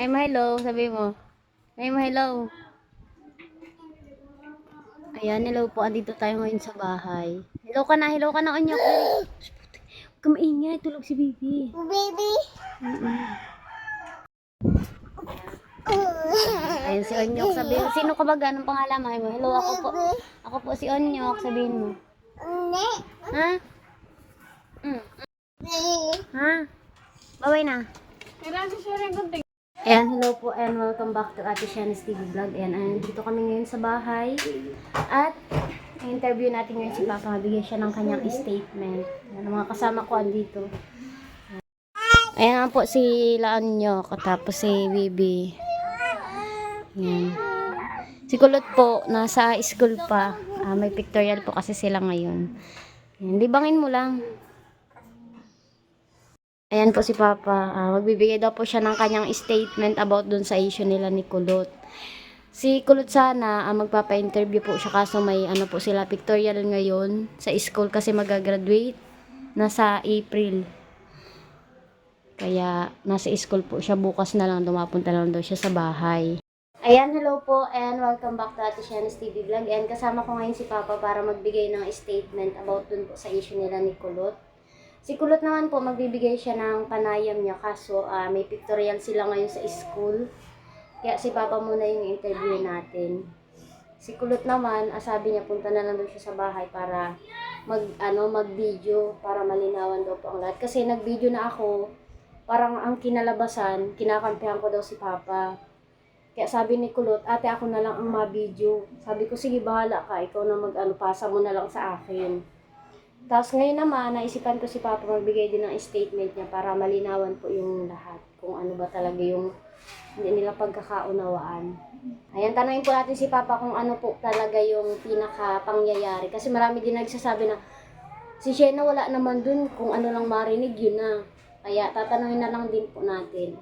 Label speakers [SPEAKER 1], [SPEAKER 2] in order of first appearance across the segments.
[SPEAKER 1] Ay, mo hello, sabi mo. Ay, mo hello. Ayan, hello po. Andito tayo ngayon sa bahay. Hello ka na, hello ka na, Onyok. Huwag ka maingay, tulog si Bibi.
[SPEAKER 2] Baby.
[SPEAKER 1] Ayun si Onyok, sabihin mo, sino ka ba? Anong pangalan mo? Ay mo, hello, ako po. Ako po si Onyok, sabihin mo.
[SPEAKER 2] Ne.
[SPEAKER 1] Ha? Mm. Ha? Baway na. Ayan, hello po and welcome back to Ate Shani's TV Vlog. Ayan, andito kami ngayon sa bahay. At, interview natin ngayon si Papa. Mabigay siya ng kanyang statement. Ayan, mga kasama ko andito. Ayan po si Laanyok at tapos si Bibi. Ayan. Si Kulot po, nasa school pa. Ah, may pictorial po kasi sila ngayon. Ayan, libangin mo lang. Ayan po si Papa. Ah, magbibigay daw po siya ng kanyang statement about dun sa issue nila ni Kulot. Si Kulot sana, ah, magpapa-interview po siya kaso may ano po sila pictorial ngayon sa school kasi magagraduate nasa April. Kaya nasa school po siya bukas na lang dumapunta lang daw siya sa bahay. Ayan, hello po and welcome back to Ate Shani's TV Vlog. And kasama ko ngayon si Papa para magbigay ng statement about dun po sa issue nila ni Kulot. Si Kulot naman po, magbibigay siya ng panayam niya kaso ah, may pictorial sila ngayon sa school. Kaya si Papa muna yung interview natin. Si Kulot naman, ah, sabi niya punta na lang daw siya sa bahay para mag ano mag-video para malinawan daw po ang lahat. Kasi nag-video na ako, parang ang kinalabasan, kinakampihan ko daw si Papa. Kaya sabi ni Kulot, ate ako na lang ang ma-video. Sabi ko, sige bahala ka, ikaw na mag-ano, pasa mo na lang sa akin. Tapos ngayon naman, naisipan ko si Papa magbigay din ng statement niya para malinawan po yung lahat. Kung ano ba talaga yung hindi nila pagkakaunawaan. Ayan, tanongin po natin si Papa kung ano po talaga yung pinaka-pangyayari. Kasi marami din nagsasabi na si Shena wala naman dun kung ano lang marinig yun na. Kaya tatanungin na lang din po natin.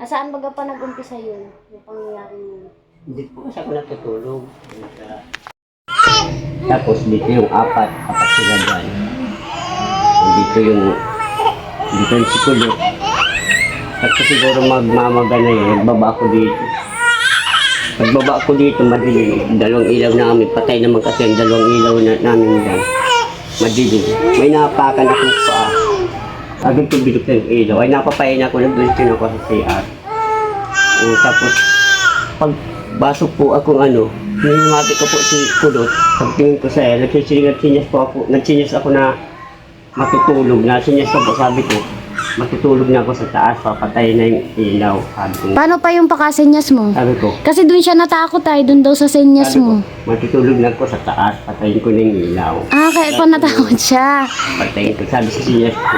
[SPEAKER 1] Ah, saan baga pa nag-umpisa yun? Yung pangyayari yun.
[SPEAKER 3] Hindi po kasi ako natutulog. Tapos dito yung apat, apat sila dyan. Dito yung, dito yung sikulot. At siguro magmamaga na yun, magbaba ako dito. Pagbaba ako dito, madilim. Dalawang ilaw namin, patay naman kasi ang dalawang ilaw na, namin dyan. Madilim. May napakan akong paa. Agad ko binuksan yung ilaw. Ay napapayin ako, nag-bulletin ako sa CR. Eh, tapos, pag basok po akong ano, hinimati ko po si Kulot. Pagtingin ko sa iyo, nagsisinyas po ako, nagsinyas ako na matutulog na. Sinyas ko po, sabi ko, matutulog na ako sa taas, papatay na yung ilaw. Sabi ko,
[SPEAKER 1] Paano pa yung pakasenyas mo?
[SPEAKER 3] sabi ko,
[SPEAKER 1] Kasi dun siya natakot ay, dun daw sa senyas
[SPEAKER 3] sabi ko,
[SPEAKER 1] mo.
[SPEAKER 3] matutulog na ako sa taas, patayin ko na yung ilaw.
[SPEAKER 1] Ah, kaya pa natakot siya.
[SPEAKER 3] Patayin ko, sabi sa sinyas ko,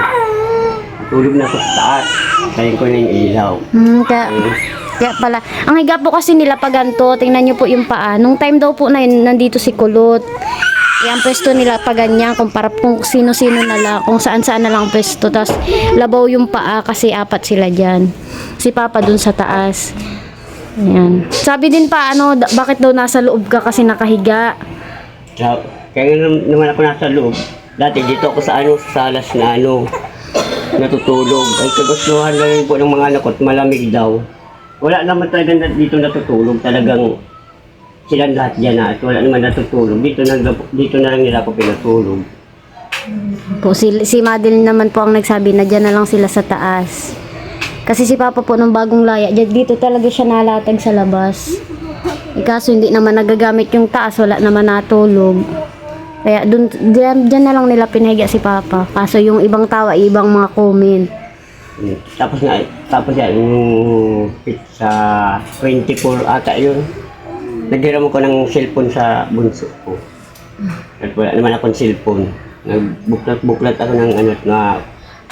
[SPEAKER 3] matulog na ako sa taas, patayin ko na yung ilaw.
[SPEAKER 1] Hmm, kaya,
[SPEAKER 3] Eh,
[SPEAKER 1] kaya pala. Ang higa po kasi nila pag ganito, tingnan nyo po yung paa. Nung time daw po na yun, nandito si Kulot. Kaya ang pwesto nila pag ganyan, kung para kung sino-sino na lang, kung saan-saan na lang ang pwesto. Tapos labaw yung paa kasi apat sila dyan. Si Papa dun sa taas. Ayan. Sabi din pa, ano, bakit daw nasa loob ka kasi nakahiga?
[SPEAKER 3] Kaya naman ako nasa loob. Dati dito ako sa ano, sa salas na ano, natutulog. Ay kagustuhan lang po ng mga anak ko malamig daw. Wala naman talaga na, dito natutulog. Talagang silang lahat dyan na at wala naman natutulog. Dito na, dito na lang nila ako pinatulog.
[SPEAKER 1] Po, si, si Madeline naman po ang nagsabi na dyan na lang sila sa taas. Kasi si Papa po nung bagong laya, dyan, dito talaga siya nalatag sa labas. Eh, kaso hindi naman nagagamit yung taas, wala naman natulog. Kaya dun, dyan, dyan na lang nila pinahiga si Papa. Kaso yung ibang tawa, ibang mga comment.
[SPEAKER 3] Tapos nga, tapos yan, yung sa 24 ata yun. Naghiram ako ng cellphone sa bunso ko. At wala naman akong cellphone. Nagbuklat-buklat ako ng ano na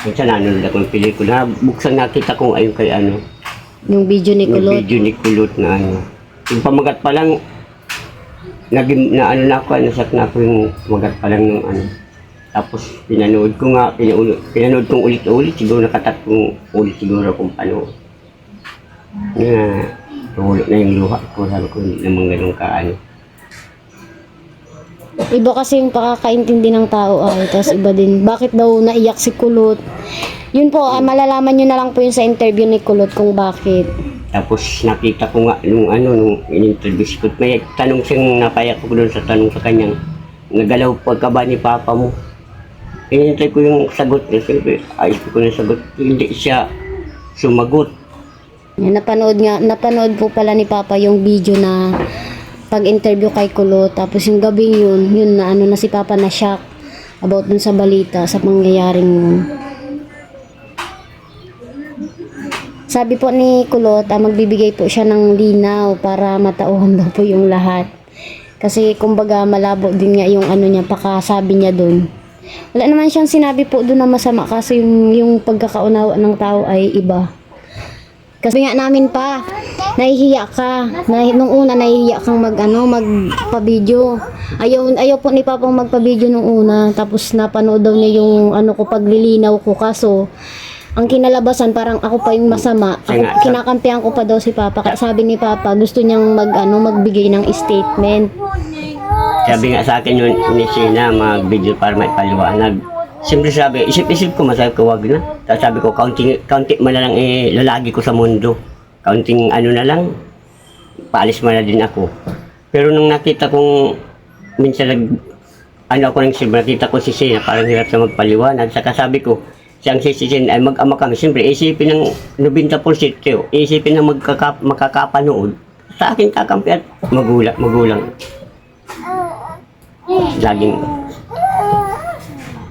[SPEAKER 3] minsan nanonood ako ng pelikula. Buksan nakita ko ayun kay ano,
[SPEAKER 1] Yung video ni
[SPEAKER 3] yung
[SPEAKER 1] Kulot.
[SPEAKER 3] video ni Kulot na ano. Yung pamagat pa lang, naging na ano na ako, nasak na ako yung pamagat pa lang ng ano. Tapos pinanood ko nga, pinanood, pinanood kong ulit-ulit, siguro nakatatlong ulit siguro kung paano. Na, tuhulog na yung luha ko, sabi ko, hindi naman ganun ka ano.
[SPEAKER 1] Iba kasi yung pakakaintindi ng tao ay, tapos iba din, bakit daw naiyak si Kulot? Yun po, ah, malalaman nyo na lang po yun sa interview ni Kulot kung bakit.
[SPEAKER 3] Tapos nakita ko nga nung ano, nung in-interview ko, may tanong siyang napaya ko doon sa tanong sa kanyang, nagalaw pa ka ba ni Papa mo? Hinintay ko yung sagot niya, siyempre, ayos ko na sagot. Hindi siya sumagot.
[SPEAKER 1] Napanood nga, napanood po pala ni Papa yung video na pag-interview kay Kulot. Tapos yung gabi yun, yun na ano na si Papa na shock about dun sa balita, sa pangyayaring yun. Sabi po ni Kulot, ah, magbibigay po siya ng linaw para matauhan daw po yung lahat. Kasi kumbaga malabo din nga yung ano niya, pakasabi niya dun. Wala naman siyang sinabi po doon na masama kasi yung, yung pagkakaunawa ng tao ay iba. Kasi nga namin pa, nahihiya ka. Na, nung una nahihiya kang mag ano, magpa-video. Ayaw, ayaw po ni Papang magpa-video nung una. Tapos napanood daw niya yung ano ko paglilinaw ko kaso ang kinalabasan parang ako pa yung masama. Ako, kinakampihan ko pa daw si Papa. Kaya sabi ni Papa, gusto niyang mag ano, magbigay ng statement.
[SPEAKER 3] Sabi nga sa akin yun, ni Sina, mag-video para may paliwanag. Siyempre sabi, isip-isip ko, masabi ko, wag na. Tapos sabi ko, counting, counting mo na lang eh, lalagi ko sa mundo. Counting ano na lang, paalis mo na din ako. Pero nung nakita kong, minsan nag, ano ako nang siyempre, nakita ko si Sina, parang hirap sa magpaliwanag. Saka sabi ko, siyang si Sina, ay mag-ama kami. Siyempre, isipin ng 90% kayo, isipin ng magkaka, makakapanood. Sa akin kakampi at magulang, magulang laging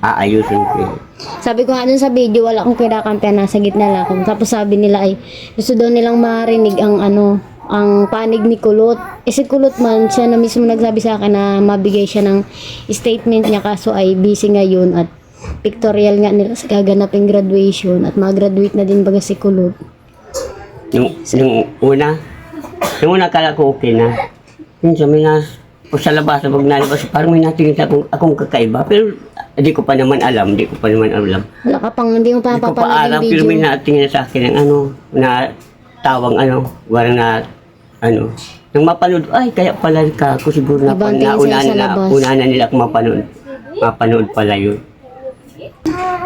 [SPEAKER 3] aayusin ko yun.
[SPEAKER 1] Sabi ko nga dun sa video, wala akong kinakampihan, nasa gitna lang ako. Tapos sabi nila ay, gusto daw nilang marinig ang ano, ang panig ni Kulot. Eh si Kulot man, siya na mismo nagsabi sa akin na mabigay siya ng statement niya kaso ay busy ngayon at pictorial nga nila sa gaganaping graduation at mag-graduate na din baga si Kulot.
[SPEAKER 3] Yung, yung una, yung una kala ko okay na. Minsan may nas, o sa labas, pag nalabas, parang may natingin sa akong, akong kakaiba. Pero hindi ko pa naman alam, hindi ko pa naman alam.
[SPEAKER 1] Wala ka pang, hindi mo pa
[SPEAKER 3] ko pa
[SPEAKER 1] napapanood
[SPEAKER 3] alam,
[SPEAKER 1] yung
[SPEAKER 3] pero may
[SPEAKER 1] video.
[SPEAKER 3] natingin sa akin ng ano, na tawang ano, wala na, ano. Nang mapanood, ay, kaya pala ka, ako siguro na,
[SPEAKER 1] Ibang tingin
[SPEAKER 3] nauna
[SPEAKER 1] sa'yo sa
[SPEAKER 3] na,
[SPEAKER 1] labas.
[SPEAKER 3] una na nila ako mapanood. Mapanood pala yun.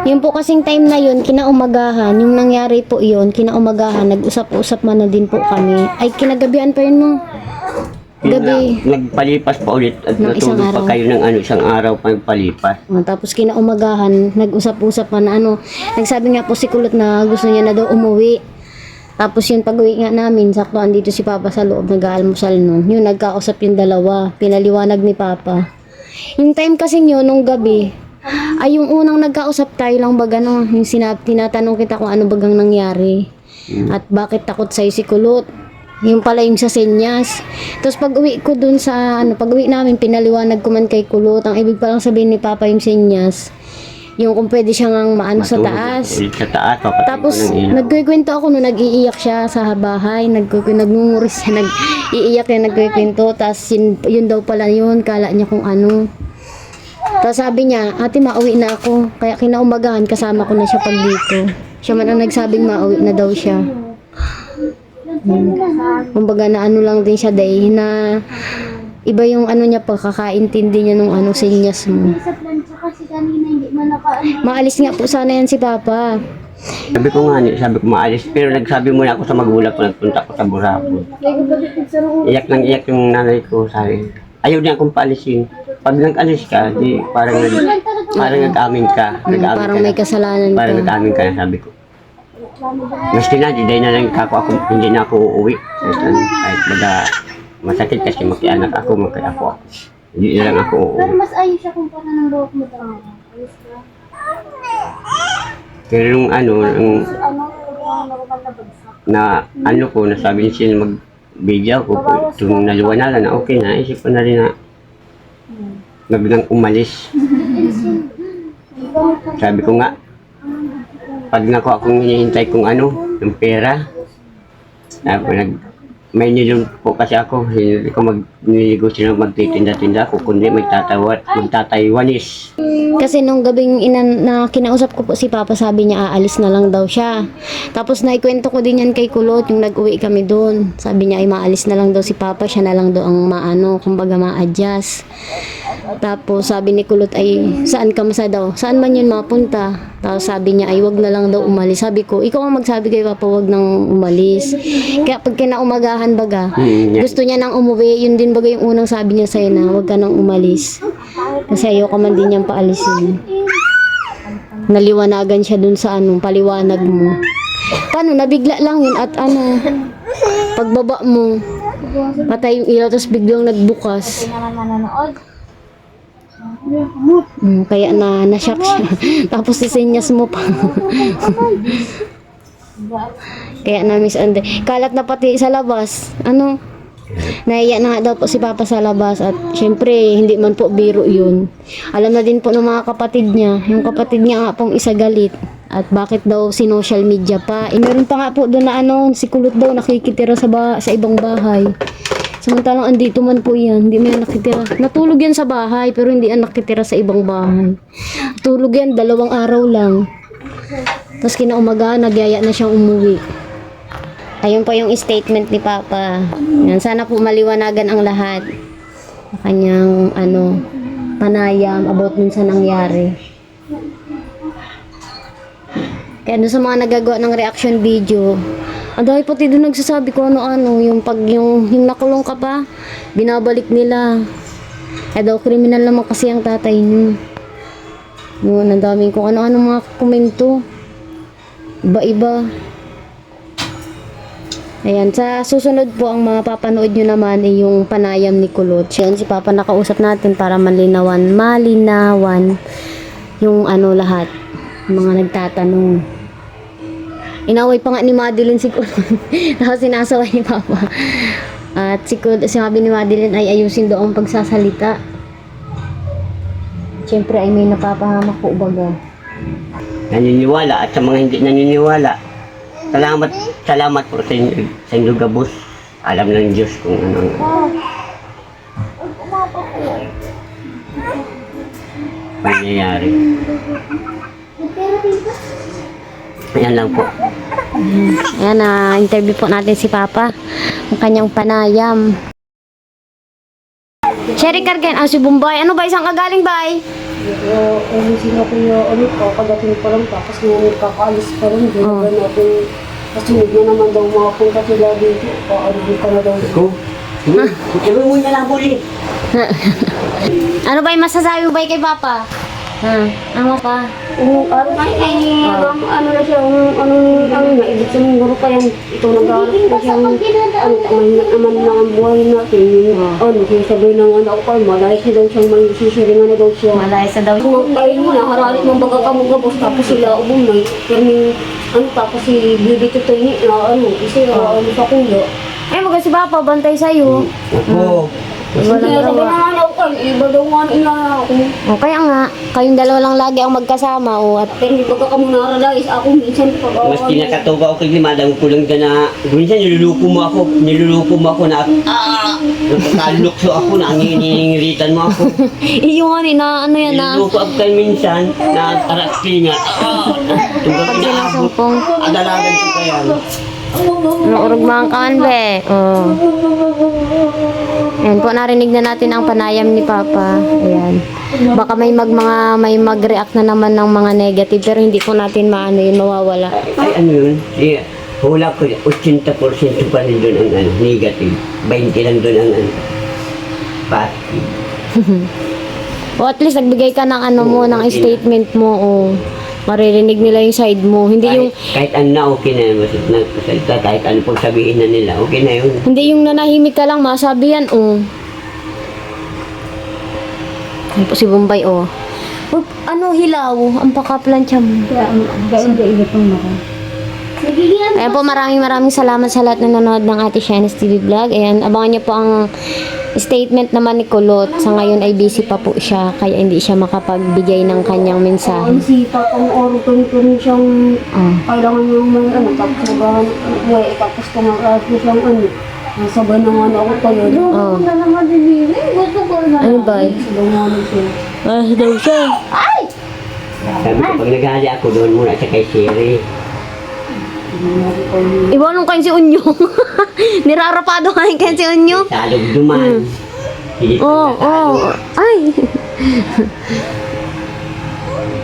[SPEAKER 1] Yung po kasing time na yun, kinaumagahan, yung nangyari po yun, kinaumagahan, nag-usap-usap man na din po kami. Ay, kinagabihan pa yun mo.
[SPEAKER 3] Yun
[SPEAKER 1] Gabi.
[SPEAKER 3] lang, nagpalipas pa ulit at
[SPEAKER 1] Ng isang
[SPEAKER 3] natulog pa
[SPEAKER 1] araw.
[SPEAKER 3] kayo ng ano, isang araw pa nagpalipas.
[SPEAKER 1] Ah, tapos kinaumagahan, nag-usap-usap pa na ano, nagsabi nga po si Kulot na gusto niya na daw umuwi. Tapos yung pag-uwi nga namin, sakto andito si Papa sa loob, nag-aalmusal nun. Yun, nagkausap yung dalawa, pinaliwanag ni Papa. Yung time kasi yun, nung gabi, ay yung unang nagkausap tayo lang baga no, yung sinab, tinatanong kita kung ano bagang nangyari. At bakit takot sa'yo si Kulot. Yung pala yung sa senyas. Tapos pag uwi ko dun sa, ano, pag uwi namin, pinaliwanag ko man kay Kulot. Ang ibig palang sabihin ni Papa yung senyas. Yung kung pwede siyang ang maano sa taas.
[SPEAKER 3] Sa taas, papatay
[SPEAKER 1] Tapos,
[SPEAKER 3] ilaw.
[SPEAKER 1] nagkikwento ako nung nag-iiyak siya sa bahay. Nag nagngunguris siya, nag-iiyak siya, nagkikwento. Tapos, yun, yun daw pala yun. Kala niya kung ano. Tapos sabi niya, ate, mauwi na ako. Kaya kinaumagahan, kasama ko na siya pag dito. Siya man ang nagsabing mauwi na daw siya. Kumbaga na ano lang din siya dahil na iba yung ano niya pagkakaintindi niya nung ano sinyas mo. Maalis nga po sana yan si Papa.
[SPEAKER 3] Sabi ko nga, ni- sabi ko maalis. Pero nagsabi muna ako sa magulang ko, nagpunta ko sa
[SPEAKER 2] roo.
[SPEAKER 3] Iyak nang iyak yung nanay ko, sabi. Ayaw niya akong paalisin. Pag nag-alis ka, di parang nag, parang nag-amin ka. Nag-amin
[SPEAKER 1] parang
[SPEAKER 3] ka
[SPEAKER 1] may
[SPEAKER 3] na.
[SPEAKER 1] kasalanan
[SPEAKER 3] Parang
[SPEAKER 1] ka.
[SPEAKER 3] nag-amin ka sabi ko. Gusto na, di na lang ako, ako, hindi na ako uuwi. Kahit, ano, kahit baga, masakit kasi makianak ako, makianak ako. Hindi na lang ako uuwi.
[SPEAKER 2] Pero mas ayos siya kumpara ng rock mo daw. Ayos ka.
[SPEAKER 3] Pero yung ano, yung
[SPEAKER 2] ano, na
[SPEAKER 3] ano ko, nasabi niya sila mag-video ko, itong naliwanagan na okay na, isip ko na rin na naglang umalis. Sabi ko nga, pag nako akong hinihintay kong ano, yung pera, ko nag, may nilun po kasi ako. Hindi ko mag negosyo na magtitinda-tinda ako, kundi magtatawat, magtataywanis.
[SPEAKER 1] Kasi nung gabing inan, na kinausap ko po si Papa, sabi niya aalis na lang daw siya. Tapos naikwento ko din yan kay Kulot, yung nag-uwi kami doon. Sabi niya ay maalis na lang daw si Papa, siya na lang daw ang maano, kumbaga ma-adjust. Tapos sabi ni Kulot ay saan ka masa daw? Saan man yun mapunta? Tapos sabi niya ay wag na lang daw umalis. Sabi ko, ikaw ang magsabi kay Papa wag nang umalis. Kaya pag kinaumagahan baga,
[SPEAKER 3] Hmm, yan.
[SPEAKER 1] gusto niya nang umuwi, yun din baga yung unang sabi niya sa'yo na wag ka nang umalis. Kasi ayoko man din niyang paalisin. Naliwanagan siya dun sa anong paliwanag mo. Paano, nabigla lang yun at ano, pagbaba mo, patay yung ilaw tapos biglang nagbukas. Mm, kaya na na-shock siya. Tapos sisenyas mo pa. kaya na Ande. Kalat na pati sa labas. Ano? Naiya na nga daw po si Papa sa labas at syempre hindi man po biro yun. Alam na din po ng mga kapatid niya. Yung kapatid niya nga pong isa galit. At bakit daw si social media pa. Eh, meron pa nga po doon na ano, si Kulot daw nakikitira sa, ba- sa ibang bahay. Samantalang andito man po yan, hindi man nakitira. Natulog yan sa bahay, pero hindi yan nakitira sa ibang bahay. Tulog yan, dalawang araw lang. Tapos kinaumaga, nagyaya na siyang umuwi. Ayun po yung statement ni Papa. Yan, sana po maliwanagan ang lahat. Kanyang, ano, panayam about dun sa nangyari. Kaya doon sa mga nagagawa ng reaction video, ang dami pati doon nagsasabi ko ano-ano, yung pag yung, yung nakulong ka pa, binabalik nila. Eh daw, kriminal naman kasi ang tatay niyo. Yun, ang daming kung ano-ano mga komento. Iba-iba. Ayan, sa susunod po ang mga papanood nyo naman ay yung panayam ni Kulot. Yan, si Papa nakausap natin para malinawan, malinawan yung ano lahat, mga nagtatanong. Inaway pa nga ni Madeline si Kulot. Tapos sinasaway ni Papa. At si Kulot, sinabi ni Madeline ay ayusin daw ang pagsasalita. Siyempre ay may napapahamak po baga.
[SPEAKER 3] Naniniwala at sa mga hindi naniniwala. Salamat, salamat po sa inyo, sa inyo gabos. Alam ng Diyos kung ano ang nangyayari. Ayan lang po.
[SPEAKER 1] Ayan, na interview po natin si Papa. Ang kanyang panayam. Sherry Kargen, ah, si Bombay. Ano ba, isang kagaling bay?
[SPEAKER 2] Pero, ano sila ko yung ano ko, kagating pa lang tapos ngayon kakaalis pa rin. Hindi
[SPEAKER 1] Oh.
[SPEAKER 2] na natin, kasi hindi naman daw makapunta sila dito. Paano ka na daw.
[SPEAKER 3] Ko? Sige, sige mo na lang ulit.
[SPEAKER 1] Ano ba yung masasabi mo ba kay Papa? Ha? Ano pa?
[SPEAKER 2] Kung ano na eh, ang ano na siya, ang ano, ano na, ibig sabihin, guro pa yan, ito nag-aaral na siya, ano, mahirap naman na ang buhay natin, yung, ano, sinasabi ng anak ko, malay siya daw siyang may sisiringan na daw siya.
[SPEAKER 1] Malay sa daw.
[SPEAKER 2] Kung tayo muna, haralit ng baga kamugabos, tapos sila ubong na, pero yung, ano, tapos si Bibi Tutoy ni, na, ano, isa, ano, sa kuya.
[SPEAKER 1] Ay, mga si Papa, bantay sa'yo.
[SPEAKER 3] Ako.
[SPEAKER 1] Walang gawa.
[SPEAKER 2] naman ako, kan, iba daw nga ina ako.
[SPEAKER 1] O, kaya nga, kayong dalawa lang lagi ang magkasama. O, at
[SPEAKER 2] Pero hindi baga kamo naralais, ako minsan pag
[SPEAKER 3] Mas kinakatuwa ako kay Limadang kulang ka na, minsan niluluko mo ako, niluluko mo ako na, ah, nagkakalukso ako, na nanginingiritan mo ako.
[SPEAKER 1] yung ano, na, ano yan na,
[SPEAKER 3] Niluluko ako kay minsan, na taraktingan. Ah, tungkol
[SPEAKER 1] pag
[SPEAKER 3] na
[SPEAKER 1] silang
[SPEAKER 3] ako.
[SPEAKER 1] sumpong,
[SPEAKER 3] Adalagan ko
[SPEAKER 1] ano, urog mga kanbe. O. Ayan po, narinig na natin ang panayam ni Papa. Ayan. Baka may mag mga may mag-react na naman ng mga negative pero hindi po natin maano yun mawawala.
[SPEAKER 3] Ay, ano yun? Si, hula ko, 80% pa rin doon ang ano, negative. 20 lang doon ang ano, positive.
[SPEAKER 1] O at least nagbigay ka ng ano mo, ng statement mo o maririnig nila yung side mo. Hindi yung
[SPEAKER 3] Kahit, kahit ano na okay na yun, kahit ano pong sabihin na nila, okay na yun.
[SPEAKER 1] Hindi yung nanahimik ka lang, masabi yan, oh. Ay po si Bombay, oh. Uy, ano, hilaw? Ang pakaplansya mo.
[SPEAKER 2] Gano'n ka iba pang maka.
[SPEAKER 1] Ayan po, maraming maraming salamat sa lahat na nanonood ng Ate Shanice TV Vlog. Ayan, abangan niyo po ang statement naman ni Kulot. Sa ngayon ay busy pa po siya, kaya hindi siya makapagbigay ng kanyang mensahe.
[SPEAKER 2] Ang sipa pang oro ko nito rin siyang
[SPEAKER 1] Oh.
[SPEAKER 2] kailangan niya may ano, tapos nagahan, buhay, tapos kung ang mo siyang ano, Nasabay na nga na ako kayo.
[SPEAKER 1] Oh.
[SPEAKER 2] na naman din Gusto ko na.
[SPEAKER 1] Ano ba?
[SPEAKER 2] Sabay nga na siya.
[SPEAKER 1] Ah, daw siya.
[SPEAKER 3] Sabi ko, pag naghali ako doon muna sa kay Siri.
[SPEAKER 1] Iwanong kayo si Unyong. Nirarapado kayo kayo si Unyong.
[SPEAKER 3] Talog duman. Hindi pa
[SPEAKER 1] Oh,
[SPEAKER 3] natalo.
[SPEAKER 1] oh. Ay.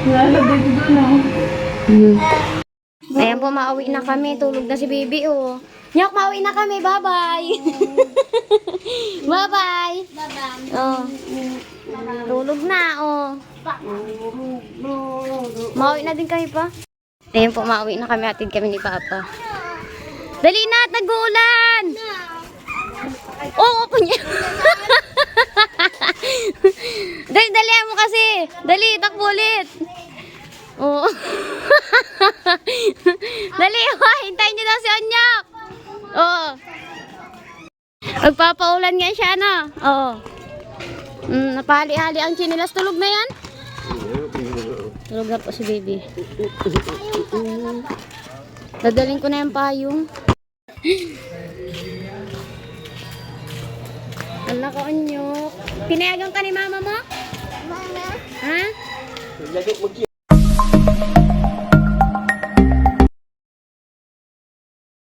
[SPEAKER 2] Ko doon ako.
[SPEAKER 1] Hmm. Ayan po, mauwi na kami. Tulog na si baby, oh. Nyok, mauwi na kami. Bye-bye. Bye-bye. Bye-bye. Oh. Tulog na, oh. Mauwi na din kami pa. Ayan po, mauwi na kami. Atid kami ni Papa. Dali na, at nag-uulan. Oo, oh, punya. dali, dali mo kasi. Dali, takbo ulit. Oo. dali, ha, hintayin niyo daw si Onyak. Oo. Magpapaulan nga siya, no? Oo. Mm, napahali-hali ang chinilas. Tulog na yan? Tulog na po si baby. Dadaling ko na yung payong. Ala ka, Onyok. Pinayagan ka ni mama mo? Mama. Ha?